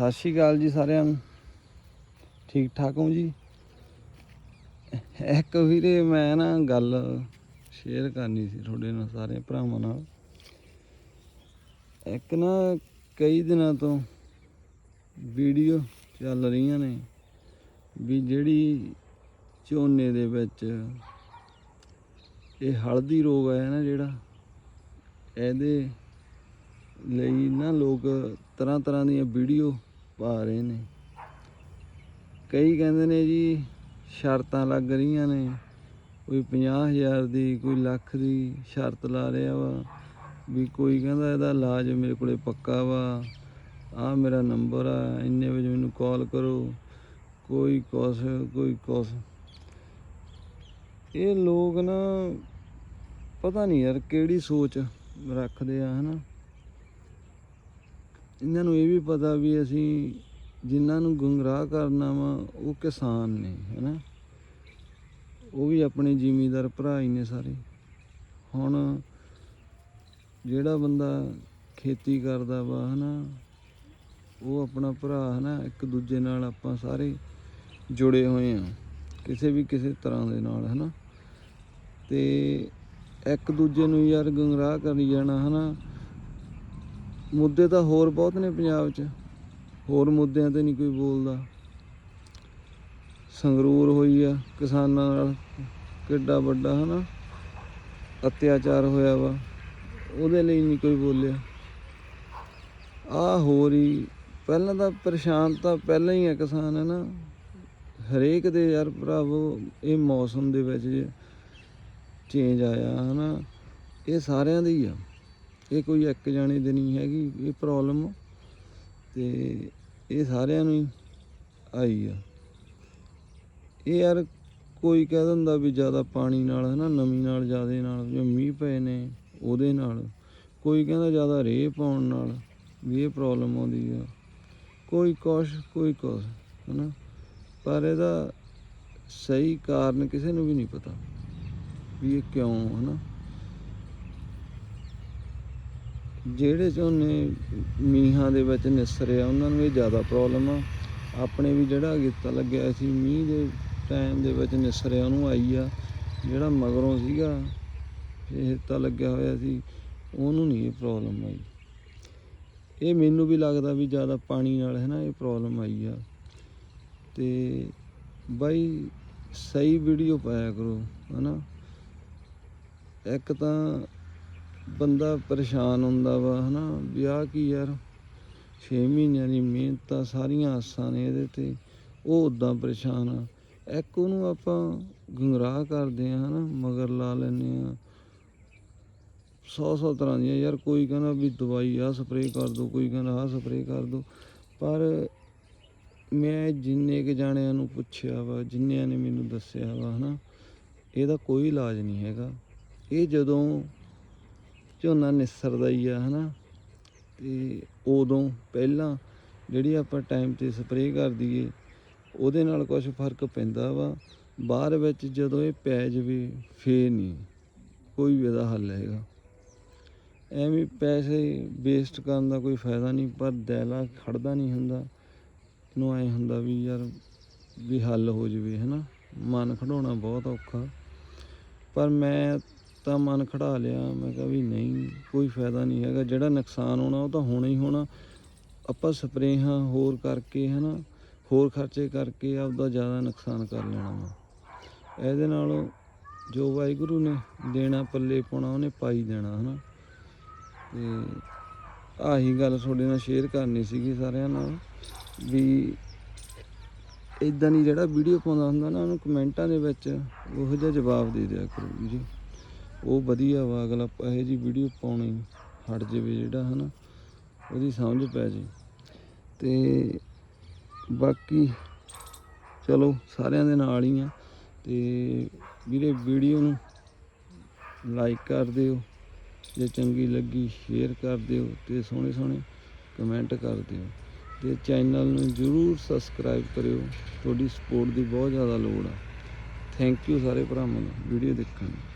ਸਤਿ ਸ਼੍ਰੀ ਅਕਾਲ ਜੀ ਸਾਰਿਆਂ ਨੂੰ। ਠੀਕ ਠਾਕ ਹੋ ਜੀ? ਇੱਕ ਵੀਰੇ ਮੈਂ ਨਾ ਗੱਲ ਸ਼ੇਅਰ ਕਰਨੀ ਸੀ ਤੁਹਾਡੇ ਨਾਲ ਸਾਰੇ ਭਰਾਵਾਂ ਨਾਲ। ਇੱਕ ਨਾ ਕਈ ਦਿਨਾਂ ਤੋਂ ਵੀਡੀਓ ਚੱਲ ਰਹੀਆਂ ਨੇ ਵੀ ਜਿਹੜੀ ਝੋਨੇ ਦੇ ਵਿੱਚ ਇਹ ਹਲਦੀ ਰੋਗ ਹੈ ਨਾ ਜਿਹੜਾ, ਇਹਦੇ ਲਈ ਨਾ ਲੋਕ ਤਰ੍ਹਾਂ ਤਰ੍ਹਾਂ ਦੀਆਂ ਵੀਡੀਓ ਪਾ ਰਹੇ ਨੇ। ਕਈ ਕਹਿੰਦੇ ਨੇ ਜੀ ਸ਼ਰਤਾਂ ਲੱਗ ਰਹੀਆਂ ਨੇ। ਕੋਈ 50000 ਦੀ, ਕੋਈ ਲੱਖ ਦੀ ਸ਼ਰਤ ਲਾ ਰਿਹਾ ਵਾ। ਵੀ ਕੋਈ ਕਹਿੰਦਾ ਇਹਦਾ ਇਲਾਜ ਮੇਰੇ ਕੋਲੇ ਪੱਕਾ ਵਾ। ਆ ਮੇਰਾ ਨੰਬਰ ਆ, ਇੰਨੇ ਵਜੇ ਮੈਨੂੰ ਕਾਲ ਕਰੋ। ਕੋਈ ਕੁਛ ਕੋਈ ਕੁਛ। ਇਹ ਲੋਕ ਨਾ ਪਤਾ ਨਹੀਂ ਯਾਰ ਕਿਹੜੀ ਸੋਚ ਰੱਖਦੇ ਆ, ਹਨਾ? ਇਹਨਾਂ ਨੂੰ ਇਹ ਵੀ ਪਤਾ ਵੀ ਅਸੀਂ ਜਿਨ੍ਹਾਂ ਨੂੰ ਗੁੰਮਰਾਹ ਕਰਨਾ ਵਾ, ਉਹ ਕਿਸਾਨ ਨੇ, ਹਨਾ? ਉਹ ਵੀ ਆਪਣੇ ਜ਼ਿਮੀਂਦਾਰ ਭਰਾ ਹੀ ਨੇ ਸਾਰੇ। ਹੁਣ ਜਿਹੜਾ ਬੰਦਾ ਖੇਤੀ ਕਰਦਾ ਵਾ, ਹਨਾ? ਉਹ ਆਪਣਾ ਭਰਾ, ਹਨਾ? ਇੱਕ ਦੂਜੇ ਨਾਲ ਆਪਾਂ ਸਾਰੇ ਜੁੜੇ ਹੋਏ ਆ, ਕਿਸੇ ਵੀ ਕਿਸੇ ਤਰ੍ਹਾਂ ਦੇ ਨਾਲ, ਹਨਾ? ਤੇ ਇੱਕ ਦੂਜੇ ਨੂੰ ਯਾਰ ਗੁੰਮਰਾਹ ਕਰੀ ਜਾਣਾ, ਹਨਾ? ਮੁੱਦੇ ਤਾਂ ਹੋਰ ਬਹੁਤ ਨੇ ਪੰਜਾਬ 'ਚ। ਹੋਰ ਮੁੱਦਿਆਂ ਤੇ ਨਹੀਂ ਕੋਈ ਬੋਲਦਾ। ਸੰਗਰੂਰ ਹੋਈ ਆ, ਕਿਸਾਨਾਂ ਨਾਲ ਕਿੱਡਾ ਵੱਡਾ ਹਨਾ। ਅਤਿਆਚਾਰ ਹੋਇਆ ਵਾ, ਉਹਦੇ ਲਈ ਨਹੀਂ ਕੋਈ ਬੋਲਿਆ। ਆ ਹੋਰ ਹੀ, ਪਹਿਲਾਂ ਤਾਂ ਪਰੇਸ਼ਾਨ ਤਾਂ ਪਹਿਲਾਂ ਹੀ ਆ ਕਿਸਾਨ ਹੈ ਨਾ ਹਰੇਕ ਦੇ ਯਾਰ ਭਰਾਵੋ, ਇਹ ਮੌਸਮ ਦੇ ਵਿੱਚ ਚੇਂਜ ਆਇਆ ਹਨਾ, ਇਹ ਸਾਰਿਆਂ ਦੀ ਆ। ਇਹ ਕੋਈ ਇੱਕ ਜਾਣੇ ਦੀ ਨਹੀਂ ਹੈਗੀ, ਇਹ ਪ੍ਰੋਬਲਮ ਤੇ ਇਹ ਸਾਰਿਆਂ ਨੂੰ ਆਈ ਆ। ਇਹ ਯਾਰ ਕੋਈ ਕਹਿ ਦਿੰਦਾ ਵੀ ਜ਼ਿਆਦਾ ਪਾਣੀ ਨਾਲ, ਹਨਾ, ਨਮੀ ਨਾਲ, ਜ਼ਿਆਦੇ ਨਾਲ ਜੋ ਮੀਂਹ ਪਏ ਨੇ ਉਹਦੇ ਨਾਲ। ਕੋਈ ਕਹਿੰਦਾ ਜ਼ਿਆਦਾ ਰੇਹ ਪਾਉਣ ਨਾਲ ਵੀ ਇਹ ਪ੍ਰੋਬਲਮ ਆਉਂਦੀ ਆ। ਕੋਈ ਕੁਛ ਕੋਈ ਕੁਛ, ਹਨਾ। ਪਰ ਇਹਦਾ ਸਹੀ ਕਾਰਨ ਕਿਸੇ ਨੂੰ ਵੀ ਨਹੀਂ ਪਤਾ ਵੀ ਇਹ ਕਿਉਂ, ਹਨਾ। ਜਿਹੜੇ ਝੋਨੇ ਮੀਂਹਾਂ ਦੇ ਵਿੱਚ ਨਿਸਰੇ ਆ ਉਹਨਾਂ ਨੂੰ ਇਹ ਜ਼ਿਆਦਾ ਪ੍ਰੋਬਲਮ ਆ। ਆਪਣੇ ਵੀ ਜਿਹੜਾ ਅਗੇਤਾ ਲੱਗਿਆ ਸੀ, ਮੀਂਹ ਦੇ ਟਾਈਮ ਦੇ ਵਿੱਚ ਨਿਸਰਿਆ, ਉਹਨੂੰ ਆਈ ਆ। ਜਿਹੜਾ ਮਗਰੋਂ ਸੀਗਾ, ਇਹ ਤਾਂ ਲੱਗਿਆ ਹੋਇਆ ਸੀ, ਉਹਨੂੰ ਨਹੀਂ ਇਹ ਪ੍ਰੋਬਲਮ ਆਈ। ਇਹ ਮੈਨੂੰ ਵੀ ਲੱਗਦਾ ਵੀ ਜ਼ਿਆਦਾ ਪਾਣੀ ਨਾਲ ਹੈ ਨਾ ਇਹ ਪ੍ਰੋਬਲਮ ਆਈ ਆ। ਤੇ ਬਾਈ, ਸਹੀ ਵੀਡੀਓ ਪਾਇਆ ਕਰੋ, ਹਨਾ। ਇੱਕ ਤਾਂ ਬੰਦਾ ਪਰੇਸ਼ਾਨ ਹੁੰਦਾ ਵਾ, ਹਨਾ? ਵੀ ਆਹ ਕੀ ਯਾਰ? 6 ਮਹੀਨਿਆਂ ਦੀ ਮਿਹਨਤ ਆ ਸਾਰੀਆਂ ਆਸਾਂ ਨੇ ਇਹਦੇ ਤੇ। ਉਹ ਉਦਾਂ ਪਰੇਸ਼ਾਨ ਆ। ਇੱਕ ਉਹਨੂੰ ਆਪਾਂ ਗੰਗਰਾਹ ਕਰਦੇ ਆ, ਹਨਾ? ਮਗਰ ਲਾ ਲੈਨੇ ਆ। ਸੌ ਸੌ ਤਰ੍ਹਾਂ ਦੀਆਂ, ਯਾਰ ਕੋਈ ਕਹਿੰਦਾ ਵੀ ਦਵਾਈ ਆ ਸਪਰੇਅ ਕਰ ਦੋ, ਕੋਈ ਕਹਿੰਦਾ ਆ ਸਪਰੇਅ ਕਰ ਦੋ। ਪਰ ਮੈਂ ਜਿੰਨੇ ਕੁ ਜਾਣਿਆਂ ਨੂੰ ਪੁੱਛਿਆ ਵਾ, ਜਿੰਨਿਆਂ ਨੇ ਮੈਨੂੰ ਦੱਸਿਆ ਵਾ, ਹਨਾ? ਇਹਦਾ ਕੋਈ ਇਲਾਜ ਨਹੀਂ ਹੈਗਾ। ਇਹ ਜਦੋਂ ਝੋਨਾ ਨਿਸਰਦਾ ਹੀ ਆ, ਹਨਾ? ਤੇ ਉਦੋਂ ਪਹਿਲਾਂ ਜਿਹੜੀ ਆਪਾਂ ਟਾਈਮ ਤੇ ਸਪਰੇਅ ਕਰ ਦਈਏ, ਉਹਦੇ ਨਾਲ ਕੁਝ ਫ਼ਰਕ ਪੈਂਦਾ ਵਾ। ਬਾਅਦ ਵਿੱਚ ਜਦੋਂ ਇਹ ਪੈ ਜਵੇ, ਫੇਰ ਨਹੀਂ। ਕੋਈ ਵੀ ਇਹਦਾ ਹੱਲ ਹੈਗਾ। ਐਵੇਂ ਪੈਸੇ ਵੇਸਟ ਕਰਨ ਦਾ ਕੋਈ ਫਾਇਦਾ ਨਹੀਂ, ਪਰ ਦੈਲਾ ਖੜਦਾ ਨਹੀਂ ਹੁੰਦਾ। ਇਹਨੂੰ ਐ ਹੁੰਦਾ ਵੀ ਯਾਰ ਵੀ ਹੱਲ ਹੋ ਜਵੇ, ਹਨਾ? ਮਨ ਖੜਾਉਣਾ ਬਹੁਤ ਔਖਾ। ਪਰ ਮੈਂ ਤਾਂ ਮਨ ਖੜਾ ਲਿਆ। ਮੈਂ ਕਿਹਾ ਵੀ ਨਹੀਂ, ਕੋਈ ਫਾਇਦਾ ਨਹੀਂ ਹੈਗਾ। ਜਿਹੜਾ ਨੁਕਸਾਨ ਹੋਣਾ, ਉਹ ਤਾਂ ਹੋਣਾ ਹੀ ਹੋਣਾ। ਆਪਾਂ ਸਪਰੇਹਾਂ ਹੋਰ ਕਰਕੇ, ਹਨਾ, ਹੋਰ ਖਰਚੇ ਕਰਕੇ ਆਪਦਾ ਜ਼ਿਆਦਾ ਨੁਕਸਾਨ ਕਰ ਲੈਣਾ ਵਾ। ਇਹਦੇ ਨਾਲੋਂ ਜੋ ਵਾਹਿਗੁਰੂ ਨੇ ਦੇਣਾ, ਪੱਲੇ ਪਾਉਣਾ, ਉਹਨੇ ਪਾਈ ਦੇਣਾ, ਹਨਾ। ਤੇ ਆਹੀ ਗੱਲ ਤੁਹਾਡੇ ਨਾਲ ਸ਼ੇਅਰ ਕਰਨੀ ਸੀਗੀ ਸਾਰਿਆਂ ਨਾਲ ਵੀ ਇਦਾਂ ਦੀ ਜਿਹੜਾ ਵੀਡੀਓ ਪਾਉਂਦਾ ਹੁੰਦਾ ਨਾ, ਉਹਨੂੰ ਕਮੈਂਟਾਂ ਦੇ ਵਿੱਚ ਉਹੋ ਜਿਹਾ ਜਵਾਬ ਦੇ ਦਿਆ ਕਰੋ ਜੀ। ਉਹ ਵਧੀਆ ਵਾ, ਅਗਲਾ ਇਹੋ ਜੀ ਵੀਡੀਓ ਪਾਉਣੀ ਹਟ ਜਾਵੇ ਜਿਹੜਾ ਹਨਾ, ਉਹਦੀ ਸਮਝ ਪੈ ਜੇ। ਤੇ ਬਾਕੀ ਚਲੋ ਸਾਰਿਆਂ ਦੇ ਨਾਲ ਹੀ ਆ। ਤੇ ਵੀਰੇ ਵੀਡੀਓ ਨੂੰ ਲਾਈਕ ਕਰ ਦਿਓ, ਜੇ ਚੰਗੀ ਲੱਗੀ ਸ਼ੇਅਰ ਕਰ ਦਿਓ ਤੇ ਸੋਹਣੇ ਸੋਹਣੇ ਕਮੈਂਟ ਕਰ ਦਿਓ। ਤੇ ਚੈਨਲ ਨੂੰ ਜਰੂਰ ਸਬਸਕ੍ਰਾਈਬ ਕਰਿਓ, ਤੁਹਾਡੀ ਸਪੋਰਟ ਦੀ ਬਹੁਤ ਜ਼ਿਆਦਾ ਲੋੜ ਆ। ਥੈਂਕ ਯੂ ਸਾਰੇ ਭਰਾਵਾਂ ਨੂੰ ਵੀਡੀਓ ਦੇਖਣ ਲਈ